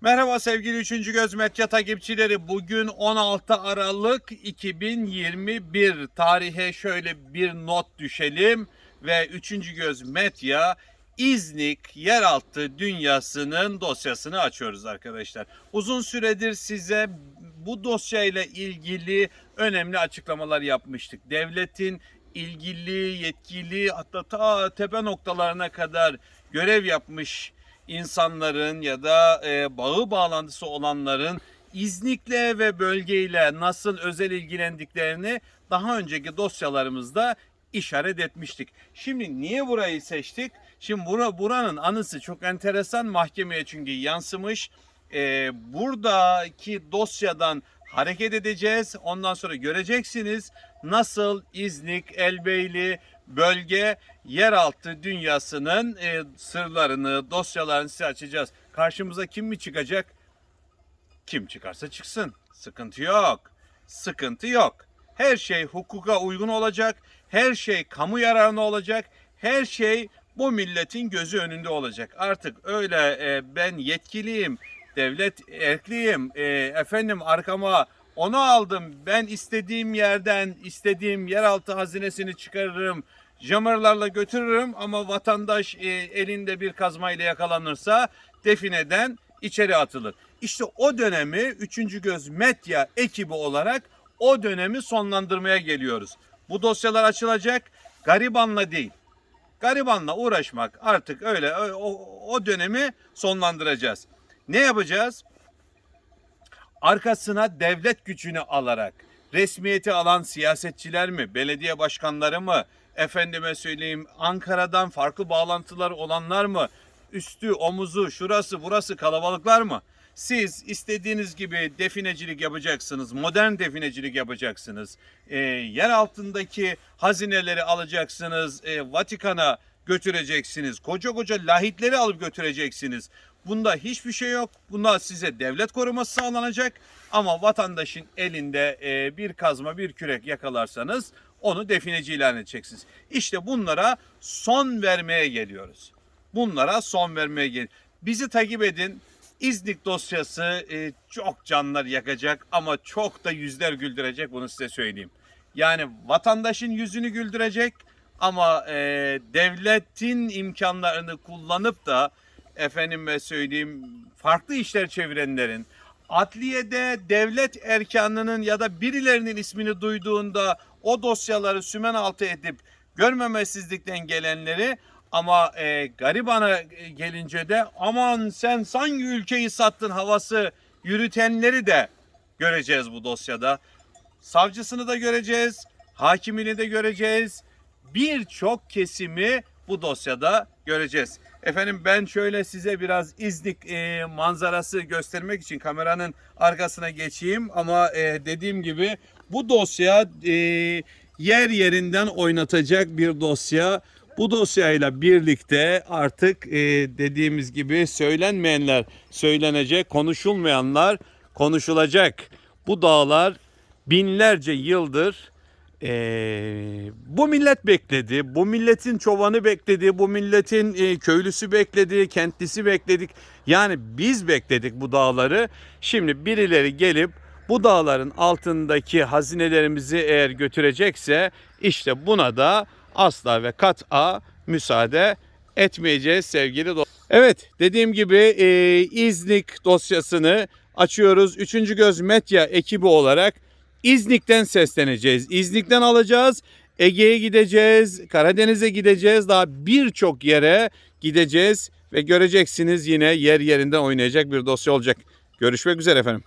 Merhaba sevgili 3. Göz Medya takipçileri. Bugün 16 Aralık 2021 tarihe şöyle bir not düşelim ve 3. Göz Medya İznik yeraltı dünyasının dosyasını açıyoruz arkadaşlar. Uzun süredir size bu dosyayla ilgili önemli açıklamalar yapmıştık. Devletin ilgili, yetkili hatta ta tepe noktalarına kadar görev yapmış insanların ya da e, bağı bağlantısı olanların İznik'le ve bölgeyle nasıl özel ilgilendiklerini daha önceki dosyalarımızda işaret etmiştik. Şimdi niye burayı seçtik? Şimdi bura, buranın anısı çok enteresan mahkemeye çünkü yansımış. E, buradaki dosyadan hareket edeceğiz. Ondan sonra göreceksiniz nasıl İznik, Elbeyli bölge yeraltı dünyasının e, sırlarını, dosyalarını size açacağız. Karşımıza kim mi çıkacak? Kim çıkarsa çıksın. Sıkıntı yok. Sıkıntı yok. Her şey hukuka uygun olacak. Her şey kamu yararına olacak. Her şey bu milletin gözü önünde olacak. Artık öyle e, ben yetkiliyim, devlet erkliyim, e, efendim arkama onu aldım, ben istediğim yerden istediğim yeraltı hazinesini çıkarırım, jammerlarla götürürüm ama vatandaş e, elinde bir kazmayla yakalanırsa defineden içeri atılır. İşte o dönemi 3. Göz Medya ekibi olarak o dönemi sonlandırmaya geliyoruz. Bu dosyalar açılacak garibanla değil. Garibanla uğraşmak artık öyle o, o dönemi sonlandıracağız. Ne yapacağız? Arkasına devlet gücünü alarak resmiyeti alan siyasetçiler mi, belediye başkanları mı, efendime söyleyeyim Ankara'dan farklı bağlantılar olanlar mı, üstü, omuzu, şurası, burası kalabalıklar mı? Siz istediğiniz gibi definecilik yapacaksınız, modern definecilik yapacaksınız. E, yer altındaki hazineleri alacaksınız, e, Vatikan'a götüreceksiniz, koca koca lahitleri alıp götüreceksiniz. Bunda hiçbir şey yok. Bunda size devlet koruması sağlanacak. Ama vatandaşın elinde e, bir kazma, bir kürek yakalarsanız onu defineci ilan edeceksiniz. İşte bunlara son vermeye geliyoruz. Bunlara son vermeye gel. Bizi takip edin. İznik dosyası e, çok canlar yakacak ama çok da yüzler güldürecek bunu size söyleyeyim. Yani vatandaşın yüzünü güldürecek ama e, devletin imkanlarını kullanıp da efendime söyleyeyim farklı işler çevirenlerin adliyede devlet erkanının ya da birilerinin ismini duyduğunda o dosyaları sümen altı edip görmemesizlikten gelenleri ama e, garibana gelince de aman sen hangi ülkeyi sattın havası yürütenleri de göreceğiz bu dosyada. Savcısını da göreceğiz, hakimini de göreceğiz. Birçok kesimi bu dosyada göreceğiz. Efendim ben şöyle size biraz İznik e, manzarası göstermek için kameranın arkasına geçeyim ama e, dediğim gibi bu dosya e, yer yerinden oynatacak bir dosya. Bu dosyayla birlikte artık e, dediğimiz gibi söylenmeyenler söylenecek, konuşulmayanlar konuşulacak. Bu dağlar binlerce yıldır ee, bu millet bekledi. Bu milletin çobanı bekledi. Bu milletin e, köylüsü bekledi. Kentlisi bekledik. Yani biz bekledik bu dağları. Şimdi birileri gelip bu dağların altındaki hazinelerimizi eğer götürecekse işte buna da asla ve kat'a müsaade etmeyeceğiz sevgili dostlar. Evet dediğim gibi e, İznik dosyasını açıyoruz. Üçüncü Göz Medya ekibi olarak İznik'ten sesleneceğiz. İznik'ten alacağız. Ege'ye gideceğiz, Karadeniz'e gideceğiz. Daha birçok yere gideceğiz ve göreceksiniz yine yer yerinden oynayacak bir dosya olacak. Görüşmek üzere efendim.